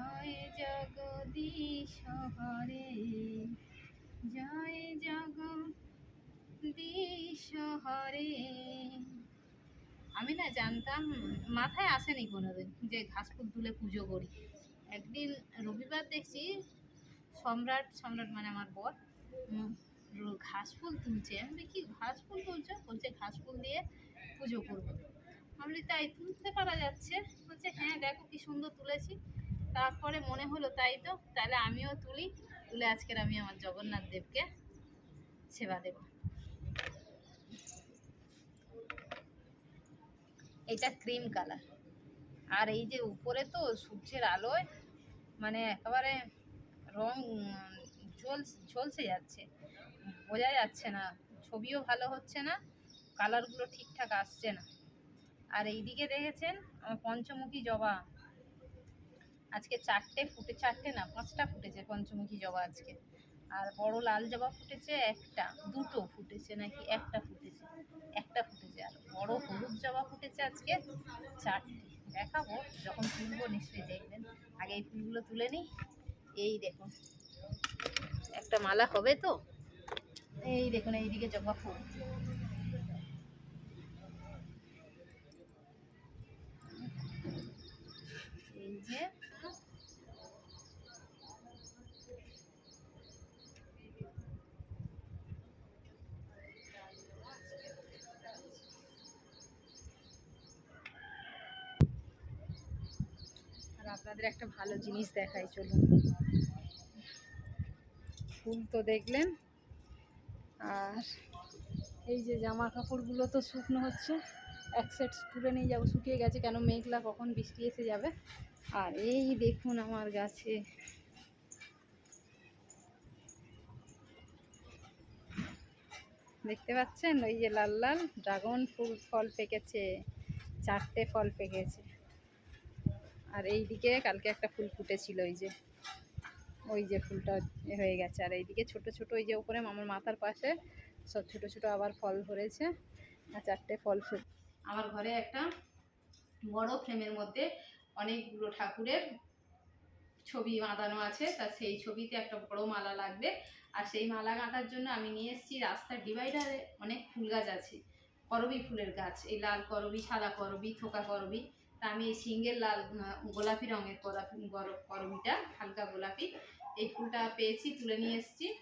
জয় জগদীশ হরে, জয় জগদীশ হরে। আমি না জানতাম, মাথায় আসেনি কোনোদিন যে ঘাস ফুল তুলে পুজো করি। একদিন রবিবার দেখছি সম্রাট সম্রাট মানে আমার বর ঘাস ফুল তুলছে। আমি কি ঘাস ফুল তুলছো? বলছে ঘাস ফুল দিয়ে পুজো করব। আমি তাই তুলতে পারা যাচ্ছে? বলছে হ্যাঁ দেখো কি সুন্দর তুলেছি। তারপরে মনে হলো, তাই তো? তাহলে আমিও তুলি। তুলে আজকের আমি আমার জগন্নাথ দেবকে সেবা দেব। এটা ক্রিম কালার। আর এই যে উপরে তো সূর্যের আলোয় মানে একেবারে রং ঝলস ঝলসে যাচ্ছে। বোঝা যাচ্ছে না, ছবিও ভালো হচ্ছে না, কালারগুলো ঠিকঠাক আসছে না। আর এইদিকে দেখেছেন, আমার পঞ্চমুখী জবা। আজকে চারটে ফুটে, চারটে না, পাঁচটা ফুটেছে পঞ্চমুখী জবা আজকে। আর বড় লাল জবা ফুটেছে একটা, দুটো ফুটেছে নাকি, একটা ফুটেছে একটা ফুটেছে। আর বড় হলুদ জবা ফুটেছে আজকে চারটে। দেখাবো, যখন তুলবো নিশ্চয়ই দেখবেন। আগে এই ফুলগুলো তুলে নিই। এই দেখুন, একটা মালা হবে তো? এই দেখুন, এইদিকে জবা ফুল। এই যে আর আপনাদের একটা ভালো জিনিস দেখাই চলুন। ফুল তো দেখলেন। আর এই যে জামা কাপড়গুলো তো শুকনো হচ্ছে, এক সেট তুলে নিয়ে যাব, শুকিয়ে গেছে কেন মেঘলা, কখন বৃষ্টি এসে যাবে? আর এই দেখুন আমার গাছে। দেখতে পাচ্ছেন? ওই যে লাল লাল, ড্রাগন ফুল ফল পেকেছে চারটে ফল পেকেছে আর এই দিকে কালকে একটা ফুল ফুটেছিল ওই যে ওই যে ফুলটা হয়ে গেছে। আর এইদিকে ছোট ছোট, ওই যে উপরে আমার মাথার পাশে, সব ছোট ছোট আবার ফল ধরেছে, আর চারটে ফল ফুল আমার ঘরে একটা বড় ফ্রেমের মধ্যে অনেকগুলো ঠাকুরের ছবি বাঁধানো আছে, তা সেই ছবিতে একটা বড় মালা লাগবে। আর সেই মালা গাঁথার জন্য আমি নিয়ে এসেছি রাস্তার ডিভাইডারে অনেক ফুল গাছ আছে, করবি ফুলের গাছ, এই লাল করবি, সাদা করবি, থোকা করবি। তা আমি এই সিঙ্গেল লাল গোলাপি রঙের করবি গর- করবিটা হালকা গোলাপি। এই ফুলটা পেয়েছি, তুলে নিয়ে এসেছি।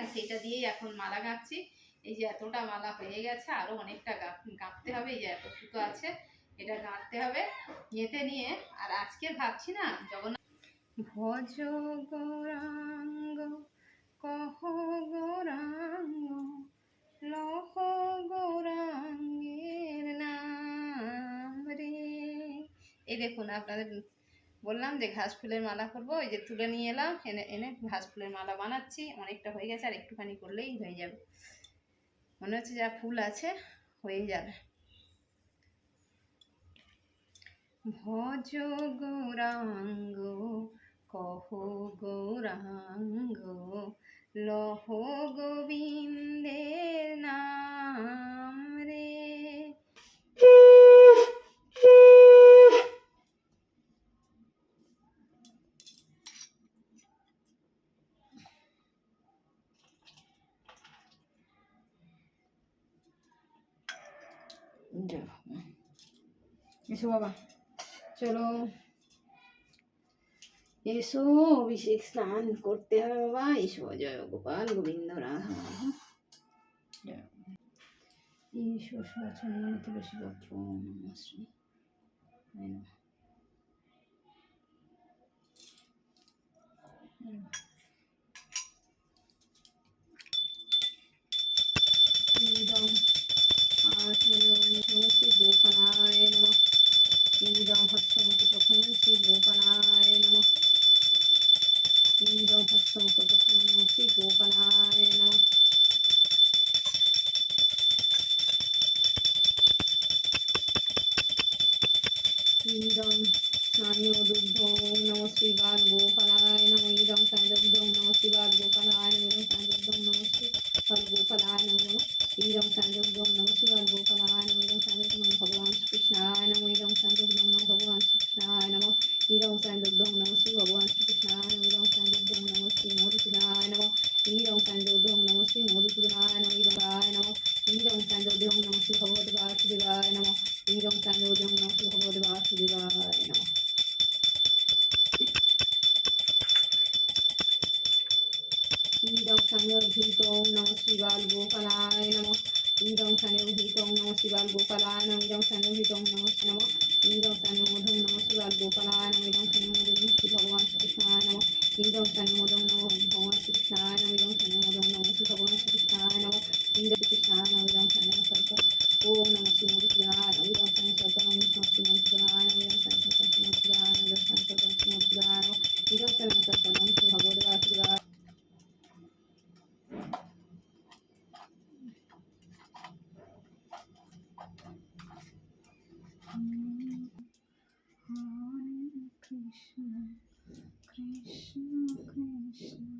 আর সেটা দিয়েই এখন মালা গাঁথছি। এই যে এতটা মালা হয়ে গেছে আরও অনেকটা গাঁথতে হবে, এই যে এত সুতো আছে, এটা গাঁথতে হবে, গেঁথে নিয়ে। আর আজকে ভাবছি না, জগন্নাথ ভজ গৌরাঙ্গ কহ গৌরাঙ্গ, লহ গৌরাঙ্গের রে এই দেখুন আপনাদের বললাম যে ঘাস ফুলের মালা করব, ওই যে তুলে নিয়ে এলাম, এনে এনে ঘাস ফুলের মালা বানাচ্ছি, অনেকটা হয়ে গেছে, আর একটুখানি করলেই হয়ে যাবে। মনে হচ্ছে যা ফুল আছে, হয়ে যাবে। ভজ গৌরাঙ্গ, কহ গৌরাঙ্গ, লহ গোবিন্দের নাম রে। এসো বাবা, চলো। এসো, অভিষেক স্নান করতে হবে বাবা। এসো, জয় গোপাল গোবিন্দ রাধা। এসো নমশ্রী হ্যাঁ। శ్రీలోకస్సౌకృతమూర్తి గోపాలాయ నమ संवर्धितो नम शिवाल्गोकलाय नमः ইন্দং সানুভূতং নম শিবাল গোপালায় নম ইদং সানুভূতং নম নম ইন্দং সানুমোধং নম শিবাল গোপালায় নম ইদং সানুমোদং শ্রী ভগবান শ্রীকৃষ্ণায় নম ইন্দং সানুমোদং নম ভগবান শ্রীকৃষ্ণায় নম ইদং সানুমোদং নম শ্রী ভগবান শ্রীকৃষ্ণায় নম ইন্দ্র কৃষ্ণায় নম ইদং সানুমোদং 是我开。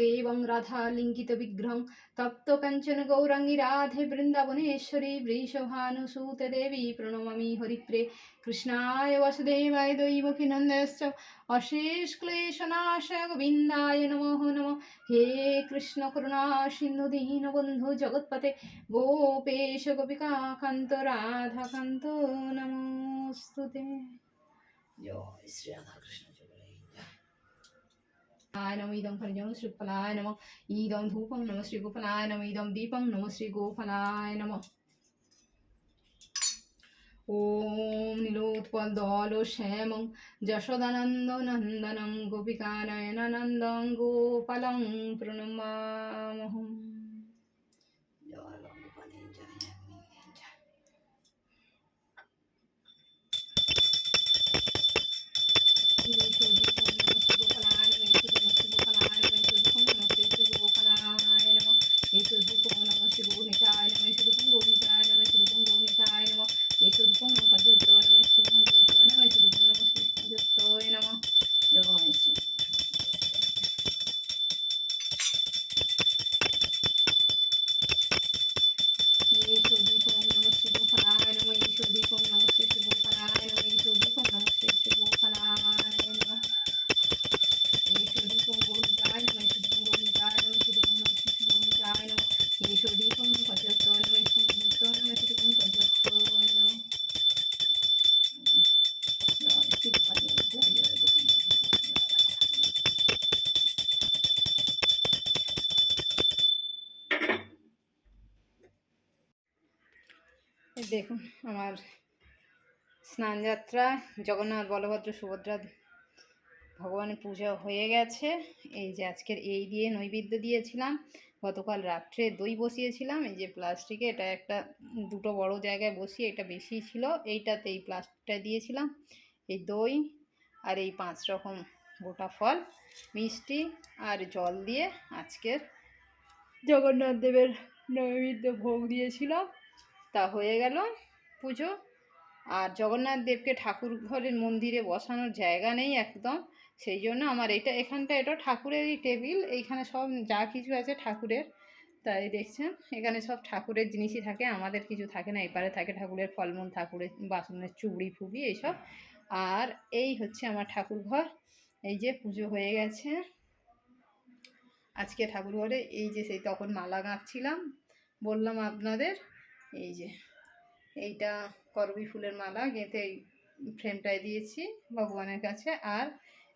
দেবং রাধা লিঙ্কিত বিগ্রহং তপ্ত কাঞ্চন গৌরাঙ্গী রাধে বৃন্দাবনেশ্বরী বৃষভানুসূত দেবী প্রণমামি হরিপ্রে কৃষ্ণায় বাসুদেবায় দৈবকী নন্দশ্চ অশেষ ক্লেশনাশয় গোবিন্দায় নমঃ নমঃ হে কৃষ্ণ করুণা সিন্ধু দীনবন্ধু জগৎপতে গোপেশ গোপিকা কান্ত রাধাকান্ত নমস্তুতে জয় শ্রী রাধা কৃষ্ণ আয় নম ইদম ফলিজং শ্রীফলায় নম ইদম ধূপং নম শ্রী গোপালায় নম ইদম দীপং নম শ্রী গোপালায় নম ওম নীলোৎপল দল শ্যামং যশোদানন্দ দেখুন, আমার স্নানযাত্রা, জগন্নাথ, বলভদ্র, সুভদ্রা ভগবানের পূজা হয়ে গেছে। এই যে আজকের এই দিয়ে নৈবেদ্য দিয়েছিলাম। গতকাল রাত্রে দই বসিয়েছিলাম। এই যে প্লাস্টিকে এটা একটা দুটো বড় জায়গায় বসিয়ে এটা বেশি ছিল। এইটাতে এই প্লাস্টিকটা দিয়েছিলাম। এই দই আর এই পাঁচ রকম গোটা ফল, মিষ্টি আর জল দিয়ে আজকের জগন্নাথ দেবের নৈবেদ্য ভোগ দিয়েছিলাম। তা হয়ে গেল পুজো। আর জগন্নাথ দেবকে ঠাকুর ঘরের মন্দিরে বসানোর জায়গা নেই একদম। সেই জন্য আমার এটা, এখানটা এটা ঠাকুরেরই টেবিল, এইখানে সব যা কিছু আছে ঠাকুরের। তাই দেখছেন, এখানে সব ঠাকুরের জিনিসই থাকে, আমাদের কিছু থাকে না, এপারে থাকে ঠাকুরের ফলমূল, ঠাকুরের বাসনের চুবড়ি ফুবি এইসব। আর এই হচ্ছে আমার ঠাকুর ঘর, এই যে পুজো হয়ে গেছে। আজকে ঠাকুর ঘরে এই যে সেই তখন মালা গাঁথছিলাম, বললাম আপনাদের এই যে, এইটা করবি ফুলের মালা, গেঁথে ফ্রেমটায় দিয়েছি ভগবানের কাছে। আর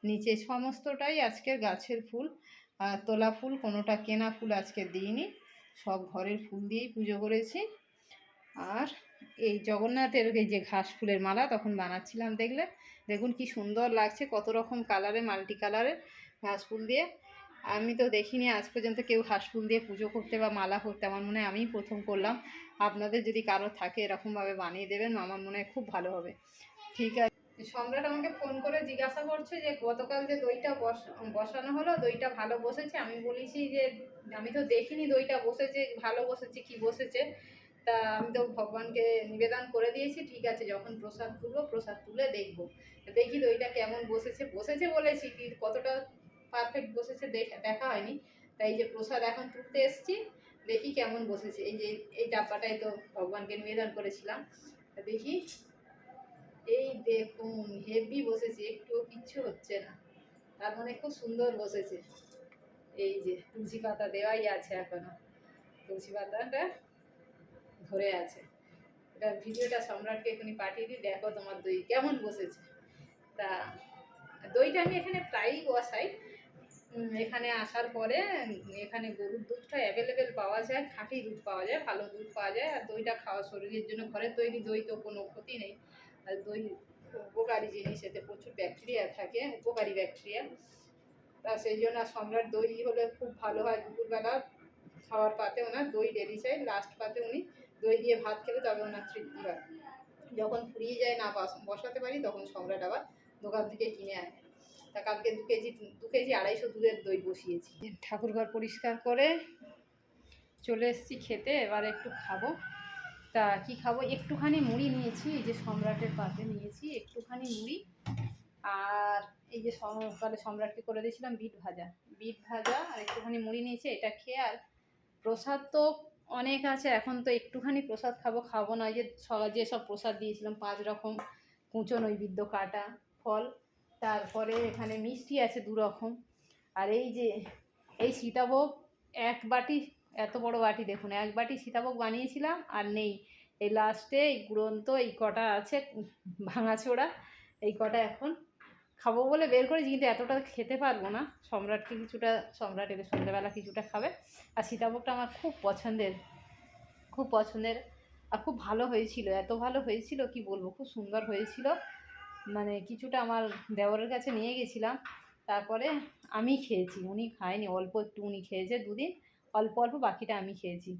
নিচে সমস্তটাই আজকের গাছের ফুল। আর তোলা ফুল, কোনোটা কেনা ফুল আজকে দিইনি। সব ঘরের ফুল দিয়েই পুজো করেছি। আর এই জগন্নাথের এই যে ঘাস ফুলের মালা তখন বানাচ্ছিলাম দেখলে। দেখুন কি সুন্দর লাগছে, কত রকম কালারে মাল্টি কালারের ঘাস ফুল দিয়ে। আমি তো দেখিনি, আজ পর্যন্ত কেউ ঘাস ফুল দিয়ে পুজো করতে বা মালা করতে, আমার মনে হয় আমিই প্রথম করলাম। আপনাদের যদি কারও থাকে, এরকমভাবে বানিয়ে দেবেন, আমার মনে হয় খুব ভালো হবে। ঠিক আছে। সম্রাট আমাকে ফোন করে জিজ্ঞাসা করছে যে, গতকাল যে দইটা বস- বসানো হলো, দইটা ভালো বসেছে? আমি বলেছি যে, আমি তো দেখিনি দইটা বসেছে, ভালো বসেছে, কি বসেছে? তা আমি তো ভগবানকে নিবেদন করে দিয়েছি, ঠিক আছে, যখন প্রসাদ তুলবো, প্রসাদ তুলে দেখব। দেখি দইটা কেমন বসেছে বসেছে বলেছি কতটা পারফেক্ট বসেছে, দেখা হয়নি। তাই যে প্রসাদ এখন তুলতে এসছি, দেখি কেমন বসেছে। এই যে, এই ডাব্বাটাই তো ভগবানকে নিবেদন করেছিলাম। দেখি, এই দেখুন হেভি বসেছে, একটুও কিচ্ছু হচ্ছে না। তার মানে খুব সুন্দর বসেছে। এই যে, তুলসী পাতা দেওয়াই আছে এখনও। তুলসী পাতাটা ধরে আছে। এটা ভিডিওটা সম্রাটকে এখনই পাঠিয়ে দিই, দেখো তোমার দই কেমন বসেছে। তা দইটা আমি এখানে প্রায়ই বসাই। এখানে আসার পরে, এখানে গরুর দুধটা অ্যাভেলেবেল পাওয়া যায়, খাঁটি দুধ পাওয়া যায়, ভালো দুধ পাওয়া যায়, আর দইটা খাওয়া শরীরের জন্য, ঘরের তৈরি দই তো কোনো ক্ষতি নেই। আর দই উপকারী জিনিস, এতে প্রচুর ব্যাকটেরিয়া থাকে, উপকারী ব্যাকটেরিয়া তা সেই জন্য সম্রাট দই হলে খুব ভালো হয় দুপুরবেলা, খাওয়ার পাতে ওনার দই ডেলি চাই লাস্ট পাতে উনি দই দিয়ে ভাত খেলে তবে ওনার তৃপ্তি হয়। যখন ফুরিয়ে যায় না বসাতে পারি, তখন সম্রাট আবার দোকান থেকে কিনে আনে। তা কালকে দু কেজি দু কেজি আড়াইশো দুধের দই বসিয়েছি। ঠাকুরঘর পরিষ্কার করে চলে এসেছি খেতে, এবার একটু খাব। তা কি খাব? একটুখানি মুড়ি নিয়েছি, এই যে সম্রাটের পাতে নিয়েছি, একটুখানি মুড়ি। আর এই যে সকালে সম্রাটকে করে দিয়েছিলাম বিট ভাজা। বিট ভাজা আর একটুখানি মুড়ি নিয়েছি, এটা খেয়ে আর প্রসাদ তো অনেক আছে, এখন তো একটুখানি প্রসাদ খাব। খাব না যে সবাই যেসব প্রসাদ দিয়েছিলাম, পাঁচ রকম কুঁচো নৈবেদ্য কাটা ফল। তারপরে এখানে মিষ্টি আছে দু রকম। আর এই যে, এই সীতাভোগ এক বাটি, এত বড় বাটি দেখুন, এক বাটি সীতাভোগ বানিয়েছিলাম আর নেই। এই লাস্টে এই গুড়ন্ত, এই কটা আছে ভাঙাচোড়া এই কটা এখন খাব বলে বের করেছি, কিন্তু এতটা খেতে পারব না। সম্রাটকে কিছুটা, সম্রাট এদের সন্ধ্যেবেলা কিছুটা খাবে। আর সীতাভোগটা আমার খুব পছন্দের খুব পছন্দের। আর খুব ভালো হয়েছিল, এত ভালো হয়েছিল, কি বলব, খুব সুন্দর হয়েছিল। মানে কিছুটা আমার দেওরের কাছে নিয়ে গেছিলাম। তারপরে আমি খেয়েছি, উনি খায়নি, অল্প একটু উনি খেয়েছে দুদিন, অল্প অল্প বাকিটা আমি খেয়েছি।